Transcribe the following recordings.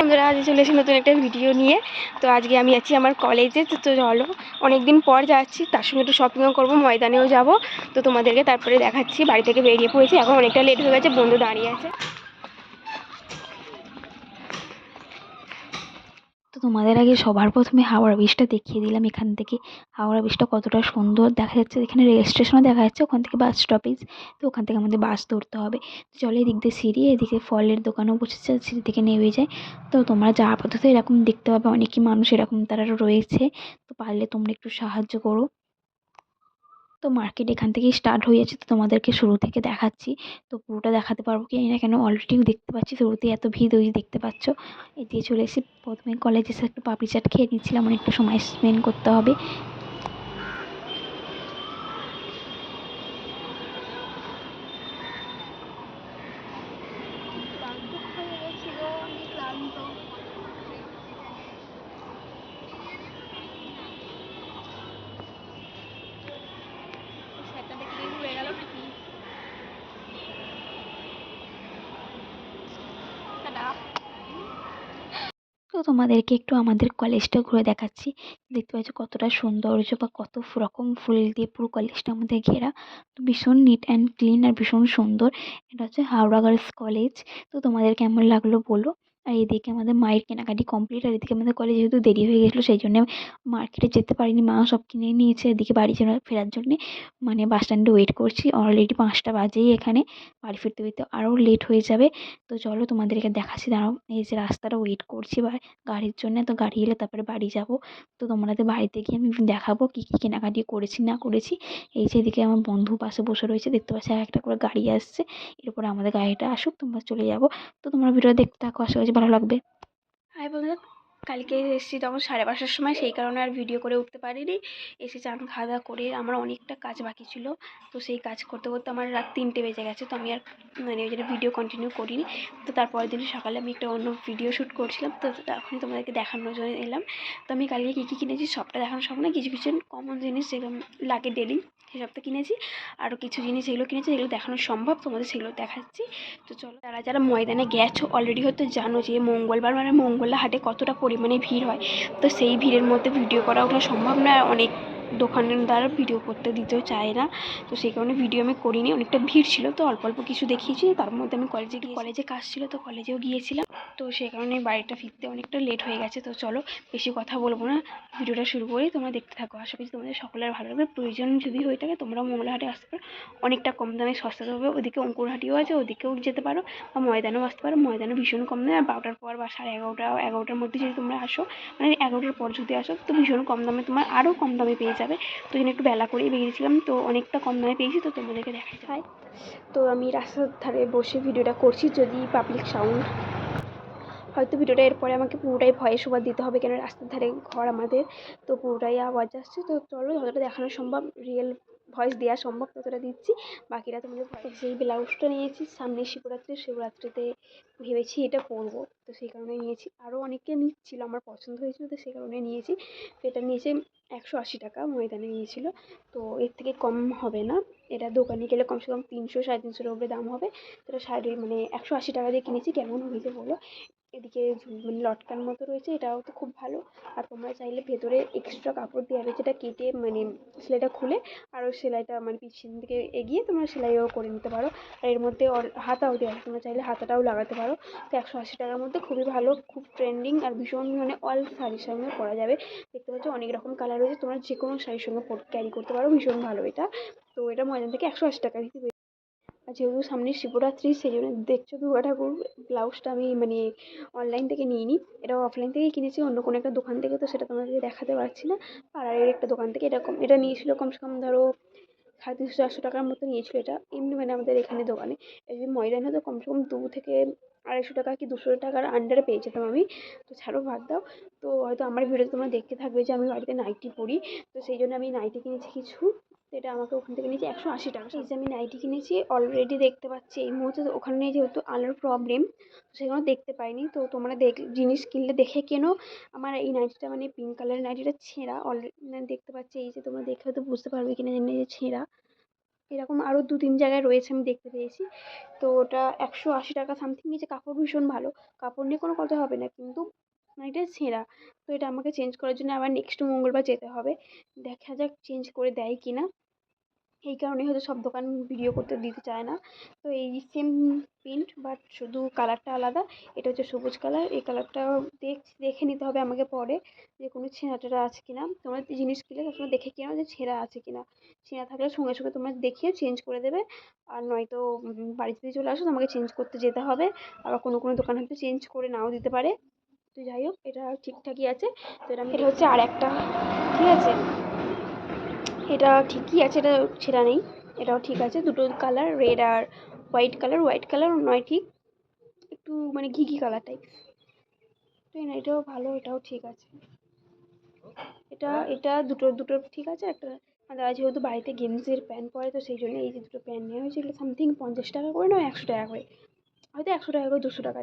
আমরা আজ চলে এসেছি নতুন একটা ভিডিও নিয়ে। তো আজকে আমি আছি আমার কলেজে তো তো চলো, অনেকদিন পর যাচ্ছি, তার সঙ্গে একটু শপিংও করব, ময়দানেও যাব। তো তোমাদেরকে তারপরে দেখাচ্ছি, বাড়ি থেকে বেরিয়ে পড়েছি, এখন অনেকটা লেট হয়ে গেছে, বন্ধু দাঁড়িয়ে আছে। তো তোমাদের আগে সবার প্রথমে হাওড়া ব্রিজটা দেখিয়ে দিলাম। এখান থেকে হাওড়া ব্রিজটা কতটা সুন্দর দেখা যাচ্ছে। এখানে রেল স্টেশনও দেখা যাচ্ছে, ওখান থেকে বাস স্টপেজ তো ওখান থেকে আমাদের বাস ধরতে হবে। চলো এদিক দিয়ে সিঁড়ি, এদিকে ফলের দোকানও বসেছে, সিঁড়ি থেকে নেমে যায়। তো তোমরা যা আপাতত এরকম দেখতে পাবে, অনেকই মানুষ এরকম তারা রয়েছে। তো পারলে তোমরা একটু সাহায্য করো। তো মার্কেট এখান থেকেই স্টার্ট হয়েছে তো তোমাদেরকে শুরু থেকে দেখাচ্ছি। তো পুরোটা দেখাতে পারব কি না কেন অলরেডি দেখতে পাচ্ছি। শুরুতেই এত ভিড় ওই দেখতে পাচ্ছ। এই দিয়ে চলে এসে প্রথমে কলেজে এসে একটু পাপড়ি চাট খেয়ে নিচ্ছিলাম। অনেকটা সময় স্পেন্ড করতে হবে। তো তোমাদেরকে একটু আমাদের কলেজটা ঘুরে দেখাচ্ছি। দেখতে পাচ্ছ কতটা সৌন্দর্য বা কত রকম ফুল দিয়ে পুরো কলেজটা আমাদের ঘেরা। তো ভীষণ নিট অ্যান্ড ক্লিন আর ভীষণ সুন্দর। এটা হচ্ছে হাওড়া গার্লস কলেজ তো তোমাদের কেমন লাগল বলো? আর এদিকে আমাদের মায়ের কেনাকাটি কমপ্লিট আর এদিকে আমাদের কলেজ যেহেতু দেরি হয়ে গেছিল, সেই জন্য মার্কেটে যেতে পারিনি। মা সব কিনে নিয়েছে, এদিকে বাড়ি ফেরার জন্যে। মানে বাস স্ট্যান্ডে ওয়েট করছি। অলরেডি পাঁচটা বাজেই এখানে। বাড়ি ফিরতে ফিরতে আরও লেট হয়ে যাবে। তো চলো তোমাদেরকে দেখাচ্ছি, দাঁড়াও। এই যে রাস্তাটা ওয়েট করছি বা গাড়ির জন্যে। তো গাড়ি এলে তারপরে বাড়ি যাব। তো তোমাদের বাড়িতে গিয়ে আমি দেখাবো কী কী কেনাকাটি করেছি, না করেছি। এই যে এদিকে আমার বন্ধু পাশে বসে রয়েছে। দেখতে পাচ্ছি একটা করে গাড়ি আসছে। এরপরে আমাদের গাড়িটা আসুক, তোমরা চলে যাব। তো তোমরা ভিডিও দেখতে থাকো। আশা করছি ভালো লাগবে? হাই বন্ধুরা, কালকে এসেছি তখন সাড়ে পাঁচটার সময়, সেই কারণে আর ভিডিও করে উঠতে পারিনি। এসে চান খাওয়া দাওয়া করে আমার অনেকটা কাজ বাকি ছিল। তো সেই কাজ করতে করতে আমার রাত তিনটে বেজে গেছে, তো আমি আর মানে ওই জন্য ভিডিও কন্টিনিউ করিনি। তো তারপরের দিন সকালে আমি একটা অন্য ভিডিও শ্যুট করছিলাম, তো তখনই তোমাদেরকে দেখানোর জন্য এলাম। তো আমি কালকে কী কী কিনেছি সবটা দেখানো সম্ভব না, কিছু কিছু কমন জিনিস যেগুলো লাগে ডেলি সেসবটা কিনেছি। আরও কিছু জিনিস যেগুলো কিনেছি, যেগুলো দেখানো সম্ভব, তোমাদের সেগুলো দেখাচ্ছি। তো চলো তারা যারা ময়দানে গেছো অলরেডি হয়তো জানো যে মঙ্গলবার মানে মঙ্গলবার হাটে কতটা পরিমাণে ভিড় হয়। তো সেই ভিড়ের মধ্যে ভিডিও করা ওঠা সম্ভব নয় অনেক দোকানদার ভিডিও করতে দিতেও চায় না। তো সেই কারণে ভিডিও আমি করিনি অনেকটা ভিড় ছিল। তো অল্প অল্প কিছু দেখিয়েছি তার মধ্যে আমি কলেজে গিয়ে কলেজে কাজ ছিল তো কলেজেও গিয়েছিলাম। তো সেই কারণে বাড়িটা ফিরতে অনেকটা লেট হয়ে গেছে। তো চলো বেশি কথা বলব না। ভিডিওটা শুরু করি তোমরা দেখতে থাকো। আশা করছি তোমাদের সকলের ভালো লাগবে। প্রয়োজন যদি হয়ে থাকে তোমরা মঙ্গলাহাটে আসতে পারো। অনেকটা কম দামে সস্তাতে হবে। ওদিকে অঙ্কুরহাটিও আছে ওদিকেও যেতে পারো। বা ময়দানেও আসতে পারো। ময়দানে ভীষণ কম দামে আর বারোটার পর বা সাড়ে এগারোটা এগারোটার মধ্যে যদি তোমরা আসো মানে এগারোটার পর যদি আসো তো ভীষণ কম দামে তোমার আরও কম দামে পেয়ে যাবে। তো এখানে একটু বেলা করেই বেরিয়েছিলাম, তো অনেকটা কম দামে পেয়েছি, তো তোমাদেরকে দেখাই। যায় তো আমি রাস্তার ধারে বসে ভিডিওটা করছি, যদি পাবলিক সাউন্ড হয়তো ভিডিওটা এরপরে আমাকে পুরোটাই ভয়েস ওভার দিতে হবে, কেন রাস্তার ধারে ঘর আমাদের, তো পুরোটাই আওয়াজ আসছে। তো চলো যতটা দেখানো সম্ভব রিয়েল ভয়েস দেওয়া সম্ভব, ততটা দিচ্ছি। বাকিটা তোমাদের যেই ব্লাউজটা নিয়েছি, সামনে শিবরাত্রি, শিবরাত্রিতে ভেবেছি এটা পরবো। তো সেই কারণে নিয়েছি। আরও অনেকে নিচ্ছিল, আমার পছন্দ হয়েছিল, তো সেই কারণে নিয়েছি। তো এটা নিয়েছে একশো আশি টাকা ময়দানে নিয়েছিল। তো এর থেকে কম হবে না। এটা দোকানে গেলে কমসে কম তিনশো, সাড়ে তিনশোর উপরে দাম হবে। এটা সাড়ে মানে একশো আশি টাকা দিয়ে কিনেছি, কেমন হয়েছে বলো? এদিকে মানে লটকান মতো রয়েছে, এটাও তো খুব ভালো। আর তোমরা চাইলে ভেতরে এক্সট্রা কাপড় দেওয়া রয়েছে, এটা কেটে মানে সেলাইটা খুলে আরও সেলাইটা মানে পিছন দিকে এগিয়ে তোমরা সেলাইও করে নিতে পারো। আর এর মধ্যে হাতাও দেওয়া আছে, তোমরা চাইলে হাতাটাও লাগাতে পারো। তো একশো আশি টাকার মধ্যে খুবই ভালো, খুব ট্রেন্ডিং আর ভীষণ মানে অল শাড়ির সঙ্গে পরা যাবে। দেখতে পাচ্ছ অনেক রকম কালার রয়েছে, তোমরা যে কোনো শাড়ির সঙ্গে ক্যারি করতে পারো, ভীষণ ভালো এটা। তো এটা ময়দান থেকে একশো আশি টাকা দিতে আর যেহেতু সামনে শিবরাত্রি, সেই জন্য দেখছ দুর্গা ঠাকুর, ব্লাউজটা আমি মানে অনলাইন থেকে নিইনি। এটা অফলাইন থেকেই কিনেছি, অন্য কোনো একটা দোকান থেকে, তো সেটা তোমাদেরকে দেখাতে পারছি না। পাড়ারের একটা দোকান থেকে এটা এটা নিয়েছিল কমসে কম ধরো সাড়ে তিনশো, চারশো টাকার মতো নিয়েছিল এটা। এমনি মানে আমাদের এখানে দোকানে। এই যে ময়দানে হয়তো কমসে কম দু থেকে আড়াইশো টাকা কি দুশো টাকার আন্ডারে পেয়ে যেতাম আমি। তো ছাড়ো, বাদ দাও। তো হয়তো আমার ভিডিওতে তোমরা দেখতে থাকবে যে আমি বাড়িতে নাইটি পরি তো সেই জন্য আমি নাইটি কিনেছি কিছু। এটা আমাকে ওখান থেকে নিয়েছি একশো আশি টাকা। এই যে আমি নাইটি কিনেছি অলরেডি দেখতে পাচ্ছি এই মুহূর্তে। ওখানে যেহেতু আলোর প্রবলেম সেগুলো দেখতে পাইনি। তো তোমরা দেখ, জিনিস কিনলে দেখে কেনো। আমার এই নাইটিটা মানে পিঙ্ক কালারের নাইটিটা ছেঁড়া। অলরেডি মানে দেখতে পাচ্ছি এই যে তোমরা দেখে হয়তো বুঝতে পারবে কিনা জানি যে ছেঁড়া। এরকম আরও দু তিন জায়গায় রয়েছে আমি দেখতে পেয়েছি। তো ওটা একশো আশি টাকা সামথিং নিয়েছে কাপড় ভীষণ ভালো। কাপড় নিয়ে কোনো কথা হবে না। কিন্তু মানে এটা ছেঁড়া। তো এটা আমাকে চেঞ্জ করার জন্য আবার নেক্সট মঙ্গলবার যেতে হবে। দেখা যাক চেঞ্জ করে দেয় কি না এই কারণে হয়তো সব দোকান ভিডিও করতে দিতে চায় না। তো এই সেম প্রিন্ট বাট শুধু কালারটা আলাদা। এটা হচ্ছে সবুজ কালার এই কালারটা দেখ, দেখে নিতে হবে আমাকে পরে যে কোনো ছেঁড়া টেরা আছে কি না তোমরা জিনিস কিনলে সবসময় দেখে কিনো যে ছেঁড়া আছে কি না ছেঁড়া থাকলে সঙ্গে সঙ্গে তোমরা দেখিয়ে চেঞ্জ করে দেবে। আর নয়তো বাড়িতে চলে আসো, তোমাকে চেঞ্জ করতে যেতে হবে। আবার কোনো কোনো দোকান হয়তো চেঞ্জ করে নাও দিতে পারে। তো যাই হোক, এটা ঠিকঠাকই আছে। তো এটা এটা হচ্ছে আর একটা ঠিক আছে? এটা ঠিকই আছে, এটা ছেঁড়া নেই। এটাও ঠিক আছে, দুটো কালার রেড আর হোয়াইট কালার হোয়াইট কালার নয় ঠিক, একটু মানে ঘি ঘি কালার টাইপ তো না, এটাও ভালো, এটাও ঠিক আছে। এটা এটা দুটো দুটো ঠিক আছে, একটা দাদা যেহেতু বাড়িতে গেমসের প্যান্ট পরে তো সেই জন্য এই যে দুটো প্যান্ট নেওয়া হয়েছে এগুলো সামথিং পঞ্চাশ টাকা করে নয়, একশো টাকা করে। হয়তো একশো টাকা করে, দুশো টাকা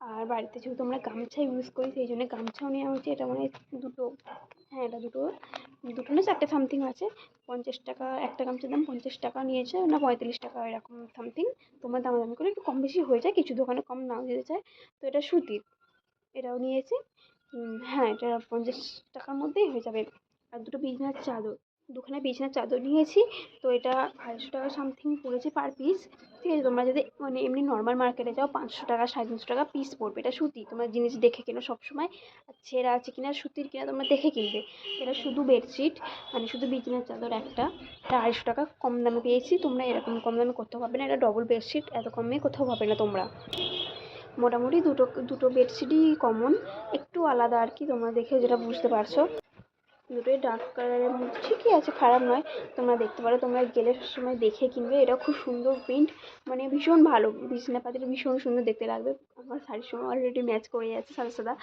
আর বাড়িতে যেহেতু আমরা গামছা ইউজ করি, সেই জন্য গামছাও নেওয়া হয়েছে। এটা মানে দুটো হ্যাঁ এটা দুটো দুটো না চারটে সামথিং আছে। পঞ্চাশ টাকা, একটা গামছার দাম পঞ্চাশ টাকা নিয়েছে না পঁয়তাল্লিশ টাকা এরকম সামথিং তোমরা দামাদামি করে একটু কম বেশি হয়ে যায়, কিছু দোকানে কম নাও দিতে চায় তো এটা সুতির, এটাও নিয়েছি। হ্যাঁ এটা পঞ্চাশ টাকার মধ্যেই হয়ে যাবে। আর দুটো বিছনার চাদর। দুখানা বিছানার চাদর নিয়েছি। তো এটা আড়াইশো টাকা সামথিং পড়েছে পার পিস ঠিক আছে, তোমরা যদি মানে এমনি নর্মাল মার্কেটে যাও, পাঁচশো টাকা, সাড়ে তিনশো টাকা পিস পড়বে। এটা সুতি, তোমরা জিনিস দেখে কেনো সবসময়। আর ছেঁড়া আছে কিনা, সুতির কিনা তোমরা দেখে কিনবে। এটা শুধু বেডশিট মানে শুধু বিছানার চাদর একটা। এটা আড়াইশো টাকা কম দামে পেয়েছি। তোমরা এরকম কম দামে কোথাও পাবে না। এটা ডবল বেডশিট এত কমে কোথাও পাবে না তোমরা। মোটামুটি দুটো দুটো বেডশিটই কমন একটু আলাদা আর কি তোমরা দেখে যেটা বুঝতে পারছ। দুটোই ডার্ক কালারের ঠিকই আছে, খারাপ নয়। তোমরা দেখতে পারো, তোমরা গেলে সবসময় দেখে কিনবে। এটা খুব সুন্দর প্রিন্ট মানে ভীষণ ভালো। বিছনা পাতিটা ভীষণ সুন্দর দেখতে লাগবে। আমার শাড়ির সঙ্গে অলরেডি ম্যাচ করে যাচ্ছে সাদা সাদা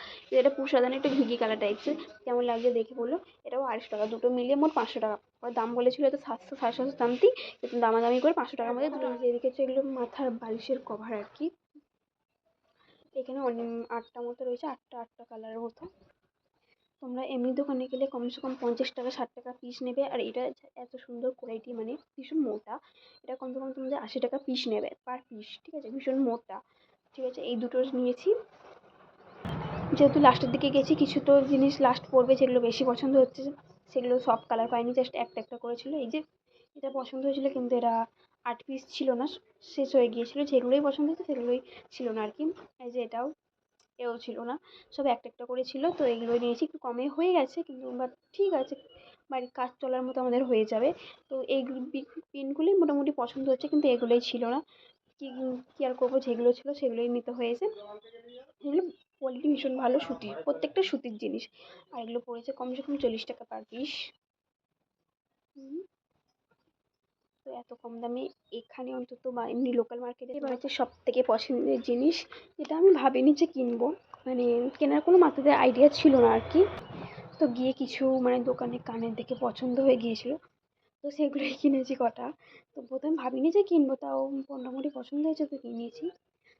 এটা পুরো সাদা না একটু ঘিঘি কালার টাইপসের কেমন লাগছে দেখে বলল এটাও আড়াইশো টাকা। দুটো মিলিয়ে মোট পাঁচশো টাকা। ওর দাম বলেছিল তো সাতশো, সাড়ে সাতশো সামথিং কিন্তু দামাদামি করে পাঁচশো টাকার মধ্যে দুটো মিলিয়ে রেখেছে। এগুলো মাথার বালিশের কভার আর কি। এখানে অনেক আটটা মতো রয়েছে। আটটা আটটা কালারের মতো। তোমরা এমনি দোকানে গেলে কমসে কম পঞ্চাশ টাকা, ষাট টাকা পিস নেবে। আর এটা এত সুন্দর কোয়ালিটি মানে ভীষণ মোটা। এটা কমসে কম তোমাদের আশি টাকা পিস নেবে পার পিস ঠিক আছে? ভীষণ মোটা। ঠিক আছে? এই দুটো নিয়েছি। যেহেতু লাস্টের দিকে গেছি, কিছু তো জিনিস লাস্ট পড়বে যেগুলো বেশি পছন্দ হচ্ছে, সেগুলো সব কালার পাইনি জাস্ট একটা একটা করেছিল। এই যে এটা পছন্দ হয়েছিল, কিন্তু এরা আট পিস ছিল না, শেষ হয়ে গিয়েছিল। যেগুলোই পছন্দ হয়েছে, সেগুলোই ছিল না আর কি। এই যে এটাও এও ছিল না। সব একটা একটা করে ছিল। তো এগুলো নিয়েছি। একটু কমে হয়ে গেছে কিন্তু বাট ঠিক আছে। বাড়ির কাজ চলার মতো আমাদের হয়ে যাবে। তো এই পিনগুলোই মোটামুটি পছন্দ হচ্ছে কিন্তু এগুলোই ছিল না। কি, কী আর করব? যেগুলো ছিল সেগুলোই নিতে হয়েছে। এগুলো কোয়ালিটি ভীষণ ভালো সুতির, প্রত্যেকটা সুতির জিনিস। আর এগুলো পড়েছে কমসে কম চল্লিশ টাকা পার পিস তো এত কম দামে এখানে অন্তত বা এমনি লোকাল মার্কেটে এবার হচ্ছে সব থেকে পছন্দের জিনিস যেটা আমি ভাবিনি যে কিনবো। মানে কেনার কোনো মাথাতে আইডিয়া ছিল না আর কি। তো গিয়ে কিছু মানে দোকানে কানের দেখে পছন্দ হয়ে গিয়েছিল। তো সেগুলোই কিনেছি কটা। তো প্রথমে ভাবিনি যে কিনবো, তাও মোটামুটি পছন্দ হয়েছে তো কিনেছি।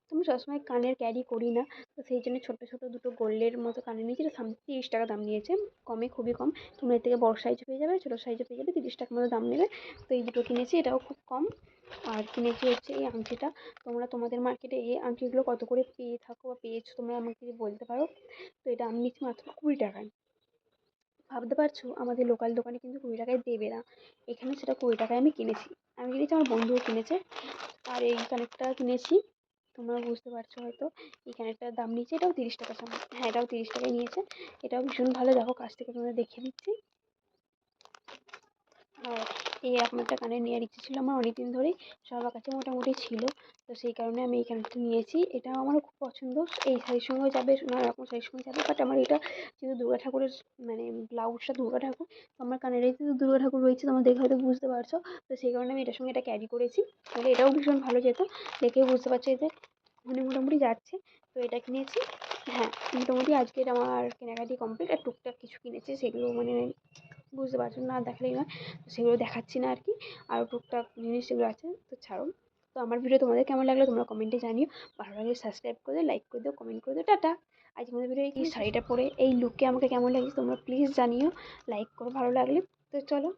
তো আমি সবসময় কানের ক্যারি করি না। তো সেই জন্য ছোটো ছোটো দুটো গোল্ডের মতো কানের নিয়েছি। এটা তিরিশ টাকা দাম নিয়েছে। কমে খুবই কম। তোমরা এর থেকে বড় সাইজ পেয়ে যাবে। ছোটো সাইজও পেয়ে যাবে। তিরিশ টাকা মতো দাম নেবে। তো এই দুটো কিনেছি। এটাও খুব কম। আর কিনেছি হচ্ছে এই আংটিটা। তোমরা তোমাদের মার্কেটে এই আংটিগুলো কত করে পেয়ে থাকো বা পেয়েছ তোমরা আমাকে বলতে পারো। তো এটা আমি নিচ্ছি মাত্র কুড়ি টাকায়। ভাবতে পারছ? আমাদের লোকাল দোকানে কিন্তু কুড়ি টাকায় দেবে না। এখানে সেটা কুড়ি টাকায় আমি কিনেছি। আমি কিনেছি, আমার বন্ধুও কিনেছে। আর এই কানেরটা কিনেছি। তোমরা বুঝতে পারছ হয়তো। এখানে একটা দাম নিয়েছে, এটাও তিরিশ টাকা হ্যাঁ এটাও তিরিশ টাকায় নিয়েছে। এটাও ভীষণ ভালো, দেখো, কাছ থেকে তোমরা দেখে দিচ্ছি। আর এই একটা কানের নেওয়ার ইচ্ছে ছিল আমার অনেক দিন ধরেই, সবার কাছে মোটামুটি ছিল। তো সেই কারণে আমি এই কানেরটা নিয়েছি। এটা আমারও খুব পছন্দ। এই শাড়ির সঙ্গেও যাবে, নানা রকম শাড়ির সঙ্গে যাবে বাট আমার এটা যেহেতু দুর্গা ঠাকুরের মানে ব্লাউজটা দুর্গা ঠাকুর, তো আমার কানের যেহেতু দুর্গা ঠাকুর রয়েছে, তোমরা দেখে হয়তো বুঝতে পারছ। তো সেই কারণে আমি এটার সঙ্গে এটা ক্যারি করেছি। তাহলে এটাও ভীষণ ভালো যেত। দেখেই বুঝতে পারছ এতে মানে মোটামুটি যাচ্ছে। তো এটা কিনেছি। হ্যাঁ মোটামুটি আজকের আমার কেনাকাটি কমপ্লিট আর টুকটাক কিছু কিনেছি, সেগুলো মানে বুঝতে পারছ না দেখালেই নয়। তো সেগুলো দেখাচ্ছি না আর কি। আর টুকটাক জিনিস যেগুলো আছে, তো ছাড়ো। তো আমার ভিডিও তোমাদের কেমন লাগল তোমরা কমেন্টে জানিও। ভালো লাগলে সাবস্ক্রাইব করে লাইক করে দিও কমেন্ট করে দিও। টাটা! আজকে আমাদের ভিডিও এই শাড়িটা পরে এই লুকে আমাকে কেমন লাগছে তোমরা প্লিজ জানিও। লাইক করো, ভালো লাগলে। তো চলো।